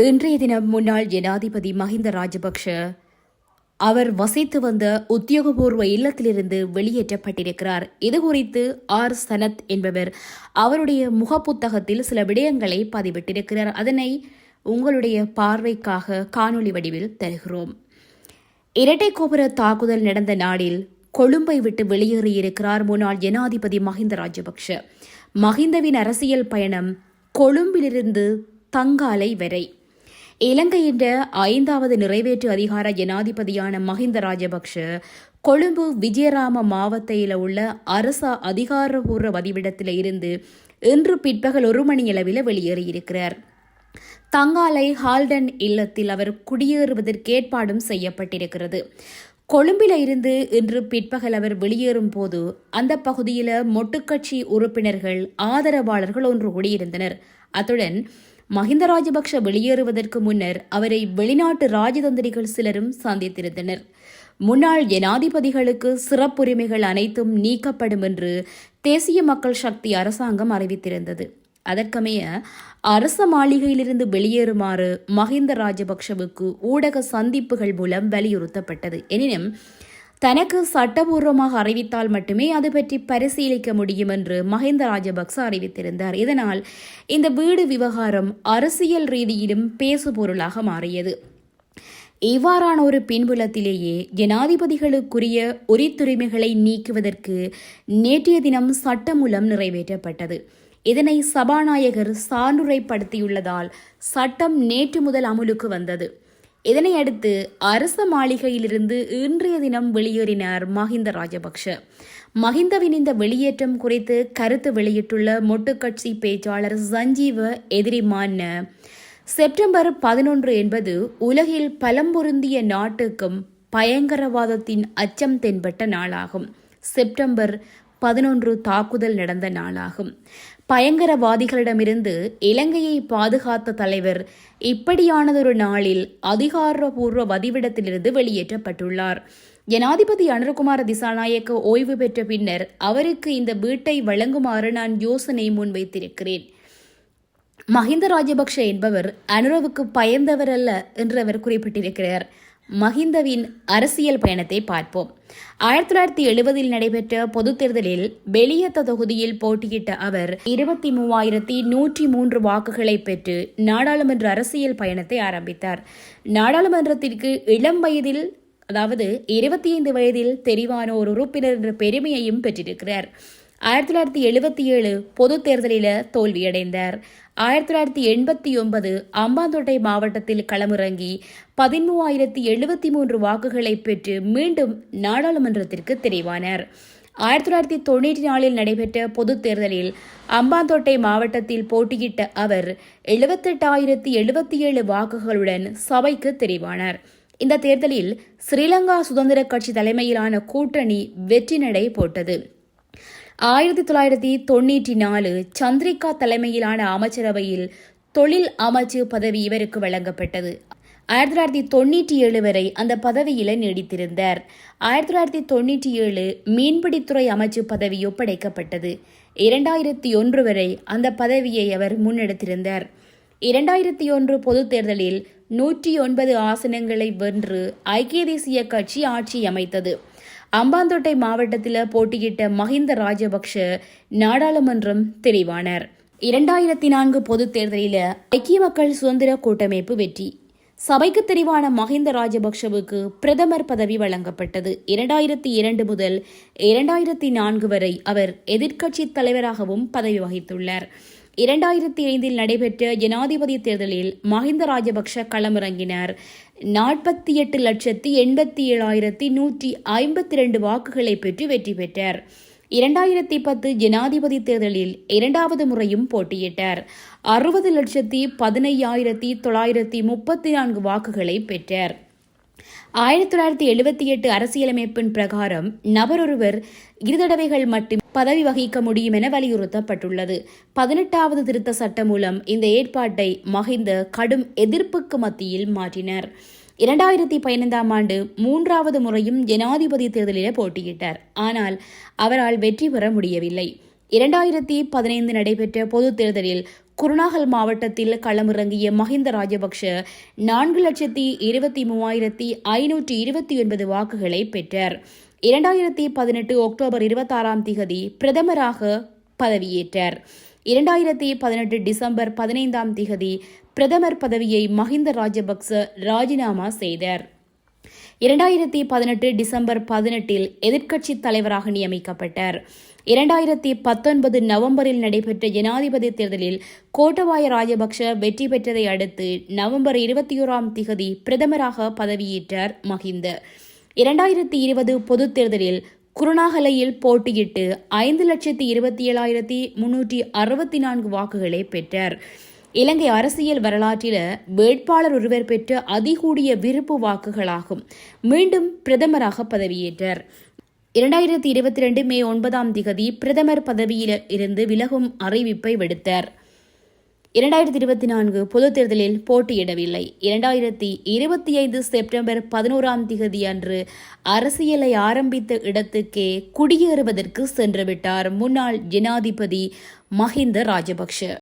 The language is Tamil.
இன்றைய தினம் முன்னாள் ஜனாதிபதி மஹிந்த ராஜபக்ஷ அவர் வசித்து வந்த உத்தியோகபூர்வ இல்லத்திலிருந்து வெளியேற்றப்பட்டிருக்கிறார். இது குறித்து ஆர். சனத் என்பவர் அவருடைய முகப்புத்தகத்தில் சில விடயங்களை பதிவிட்டிருக்கிறார். அதனை உங்களுடைய பார்வைக்காக காணொளி வடிவில் தருகிறோம். இரட்டை கோபுர தாக்குதல் நடந்த நாளில் கொழும்பை விட்டு வெளியேறியிருக்கிறார் முன்னாள் ஜனாதிபதி மஹிந்த ராஜபக்ஷ. மஹிந்தவின் அரசியல் பயணம் கொழும்பிலிருந்து தங்காலை வரை. இலங்கையின் ஐந்தாவது நிறைவேற்று அதிகார ஜனாதிபதியான மஹிந்த ராஜபக்ஷ கொழும்பு விஜயராம மாவட்டத்தில் உள்ள அரச அதிகாரபூர்வ வதிவிடத்தில் இருந்து இன்று பிற்பகல் ஒரு மணியளவில் வெளியேறியிருக்கிறார். தங்காலை ஹால்டன் இல்லத்தில் அவர் குடியேறுவதற்கு ஏற்பாடும் செய்யப்பட்டிருக்கிறது. கொழும்பில இருந்து இன்று பிற்பகல் அவர் வெளியேறும் போது அந்த பகுதியில் மொட்டுக்கட்சி உறுப்பினர்கள் ஆதரவாளர்கள் ஒன்று கூடியிருந்தனர். அத்துடன் மஹிந்த ராஜபக்ஷ வெளியேறுவதற்கு முன்னர் அவரை வெளிநாட்டு ராஜதந்திரிகள் சிலரும் சந்தித்திருந்தனர். முன்னாள் ஜனாதிபதிகளுக்கு சிறப்புரிமைகள் அனைத்தும் நீக்கப்படும் என்று தேசிய மக்கள் சக்தி அரசாங்கம் அறிவித்திருந்தது. அதற்கமைய அரச மாளிகையிலிருந்து வெளியேறுமாறு மஹிந்த ராஜபக்ஷவுக்கு ஊடக சந்திப்புகள் மூலம் வலியுறுத்தப்பட்டது. எனினும் தனக்கு சட்டபூர்வமாக அறிவித்தால் மட்டுமே அது பற்றி பரிசீலிக்க முடியும் என்று மஹிந்த ராஜபக்ச அறிவித்திருந்தார். இதனால் இந்த வீடு விவகாரம் அரசியல் ரீதியிலும் பேசுபொருளாக மாறியது. இவ்வாறான ஒரு பின்புலத்திலேயே ஜனாதிபதிகளுக்குரிய உரித்துரிமைகளை நீக்குவதற்கு நேற்றைய தினம் சட்டமூலம் நிறைவேற்றப்பட்டது. இதனை சபாநாயகர் சான்றுரைப்படுத்தியுள்ளதால் சட்டம் நேற்று முதல் அமுலுக்கு வந்தது. இதனையடுத்து அரச மாளிகையிலிருந்து இன்றைய தினம் வெளியேறினார் மஹிந்த ராஜபக்ஷ. மஹிந்தவின் இந்த வெளியேற்றம் குறித்து கருத்து வெளியிட்டுள்ள மொட்டுக்கட்சி பேச்சாளர் சஞ்சீவ எதிரிமான செப்டம்பர் பதினொன்று என்பது உலகில் பலம்பொருந்திய நாட்டுக்கும் பயங்கரவாதத்தின் அச்சம் தென்பட்ட நாளாகும். செப்டம்பர் பதினொன்று தாக்குதல் நடந்த நாளாகும். பயங்கரவாதிகளிடமிருந்து இலங்கையை பாதுகாத்த தலைவர் இப்படியானதொரு நாளில் அதிகாரபூர்வ வதிவிடத்திலிருந்து வெளியேற்றப்பட்டுள்ளார். ஜனாதிபதி அனுர்குமார திசாநாயக்க ஓய்வு பெற்ற பின்னர் அவருக்கு இந்த வீட்டை வழங்குமாறு நான் யோசனை முன்வைத்திருக்கிறேன். மஹிந்த ராஜபக்ஷ என்பவர் அனுரவுக்கு பயந்தவர் அல்ல என்று அவர் குறிப்பிட்டிருக்கிறார். மஹிந்தவின் அரசியல் பயணத்தை பார்ப்போம். ஆயிரத்தி தொள்ளாயிரத்தி எழுபதில் நடைபெற்ற பொதுத் தேர்தலில் வெளியத்த தொகுதியில் போட்டியிட்ட அவர் இருபத்தி மூவாயிரத்தி நூற்றி மூன்று வாக்குகளை பெற்று நாடாளுமன்ற அரசியல் பயணத்தை ஆரம்பித்தார். நாடாளுமன்றத்திற்கு இளம் வயதில் அதாவது இருபத்தி ஐந்து வயதில் தெரிவான ஒரு உறுப்பினர் என்ற பெருமையையும் பெற்றிருக்கிறார். ஆயிரத்தி தொள்ளாயிரத்தி எழுபத்தி ஏழு பொது தேர்தலில் தோல்வியடைந்தார். ஆயிரத்தி தொள்ளாயிரத்தி எண்பத்தி ஒன்பது அம்பாந்தோட்டை மாவட்டத்தில் களமிறங்கி பதிமூவாயிரத்தி எழுபத்தி மூன்று வாக்குகளை பெற்று மீண்டும் நாடாளுமன்றத்திற்கு தெரிவானார். ஆயிரத்தி தொள்ளாயிரத்தி தொண்ணூற்றி நாலில் நடைபெற்ற பொதுத் தேர்தலில் அம்பாந்தோட்டை மாவட்டத்தில் போட்டியிட்ட அவர் எழுபத்தெட்டாயிரத்தி எழுபத்தி ஏழு வாக்குகளுடன் சபைக்கு தெரிவானார். இந்த தேர்தலில் ஸ்ரீலங்கா சுதந்திர கட்சி தலைமையிலான கூட்டணி வெற்றி நடை போட்டது. ஆயிரத்தி தொள்ளாயிரத்தி தொண்ணூற்றி நாலு சந்திரிகா தலைமையிலான அமைச்சரவையில் தொழில் அமைச்சு பதவி இவருக்கு வழங்கப்பட்டது. ஆயிரத்தி தொள்ளாயிரத்தி தொண்ணூற்றி ஏழு வரை அந்த பதவியில் நீடித்திருந்தார். ஆயிரத்தி தொள்ளாயிரத்தி தொண்ணூற்றி ஏழு மீன்பிடித்துறை அமைச்சு பதவி ஒப்படைக்கப்பட்டது. இரண்டாயிரத்தி ஒன்று வரை அந்த பதவியை அவர் முன்னெடுத்திருந்தார். இரண்டாயிரத்தி ஒன்று பொதுத் தேர்தலில் நூற்றி ஒன்பது ஆசனங்களை வென்று ஐக்கிய தேசிய கட்சி ஆட்சி அமைத்தது. அம்பாந்தோட்டை மாவட்டத்தில் போட்டியிட்ட மஹிந்த ராஜபக்ஷ நாடாளுமன்றம் தெரிவானார் இரண்டாயிரத்தி நான்கு பொதுத் தேர்தலில் ஐக்கிய மக்கள் சுதந்திர கூட்டமைப்பு வெற்றி. சபைக்கு தெரிவான மஹிந்த ராஜபக்ஷவுக்கு பிரதமர் பதவி வழங்கப்பட்டது. இரண்டாயிரத்தி இரண்டு முதல் இரண்டாயிரத்தி நான்கு வரை அவர் எதிர்க்கட்சி தலைவராகவும் பதவி வகித்துள்ளார். இரண்டாயிரத்தி ஐந்தில் நடைபெற்ற ஜனாதிபதி தேர்தலில் மஹிந்த ராஜபக்ஷ களமிறங்கினார். நாற்பத்தி எட்டு லட்சத்தி எண்பத்தி ஏழாயிரத்தி நூற்றி ஐம்பத்தி ரெண்டு வாக்குகளை பெற்று வெற்றி பெற்றார். இரண்டாயிரத்தி பத்து ஜனாதிபதி தேர்தலில் இரண்டாவது முறையும் போட்டியிட்டார். அறுபது லட்சத்தி பதினையாயிரத்தி தொள்ளாயிரத்தி முப்பத்தி நான்கு வாக்குகளை பெற்றார். ஆயிரத்தி தொள்ளாயிரத்தி எழுபத்தி எட்டு அரசியலமைப்பின் பிரகாரம் நபரொருவர் இரு தடவைகள் மட்டும் பதவி வகிக்க முடியும் என வலியுறுத்தப்பட்டுள்ளது. பதினெட்டாவது திருத்த சட்டம் மூலம் இந்த ஏற்பாட்டை மகிந்த கடும் எதிர்ப்புக்கு மத்தியில் மாற்றினர். இரண்டாயிரத்தி பதினைந்தாம் ஆண்டு மூன்றாவது முறையும் ஜனாதிபதி தேர்தலில் போட்டியிட்டார். ஆனால் அவரால் வெற்றி பெற முடியவில்லை. இரண்டாயிரத்தி பதினைந்து நடைபெற்ற பொதுத் தேர்தலில் குருணாகல் மாவட்டத்தில் களமிறங்கிய மஹிந்த ராஜபக்ஷ நான்கு லட்சத்தி இருபத்தி மூவாயிரத்தி ஐநூற்றி இருபத்தி ஒன்பது வாக்குகளை பெற்றார். இரண்டாயிரத்தி பதினெட்டு அக்டோபர் இருபத்தாறாம் திகதி பிரதமராக பதவியேற்றார். இரண்டாயிரத்தி பதினெட்டு டிசம்பர் பதினைந்தாம் திகதி பிரதமர் பதவியை மஹிந்த ராஜபக்ச ராஜினாமா செய்தார். இரண்டாயிரத்தி பதினெட்டு டிசம்பர் பதினெட்டில் எதிர்க்கட்சித் தலைவராக நியமிக்கப்பட்டார். இரண்டாயிரத்தி பத்தொன்பது நவம்பரில் நடைபெற்ற ஜனாதிபதி தேர்தலில் கோட்டபாய ராஜபக்ஷ வெற்றி பெற்றதை அடுத்து நவம்பர் இருபத்தி ஓராம் திகதி பிரதமராக பதவியேற்றார் மஹிந்த. இரண்டாயிரத்தி இருபது பொதுத் தேர்தலில் குருணாகலையில் போட்டியிட்டு ஐந்து லட்சத்தி இருபத்தி ஏழாயிரத்தி முன்னூற்றி அறுபத்தி நான்கு வாக்குகளை பெற்றார். இலங்கை அரசியல் வரலாற்றில் வேட்பாளர் ஒருவர் பெற்ற அதிகூடிய விருப்பு வாக்குகளாகும். மீண்டும் பிரதமராக பதவியேற்றார். இரண்டாயிரத்தி இருபத்தி ரெண்டு மே ஒன்பதாம் திகதி பிரதமர் பதவியில் இருந்து விலகும் அறிவிப்பை விடுத்தார். இரண்டாயிரத்தி இருபத்தி நான்கு பொதுத் தேர்தலில் போட்டியிடவில்லை. இரண்டாயிரத்தி இருபத்தி ஐந்து செப்டம்பர் பதினோராம் திகதி அன்று அரசியலை ஆரம்பித்த இடத்துக்கே குடியேறுவதற்கு சென்றுவிட்டார் முன்னாள் ஜனாதிபதி மஹிந்த ராஜபக்ஷ.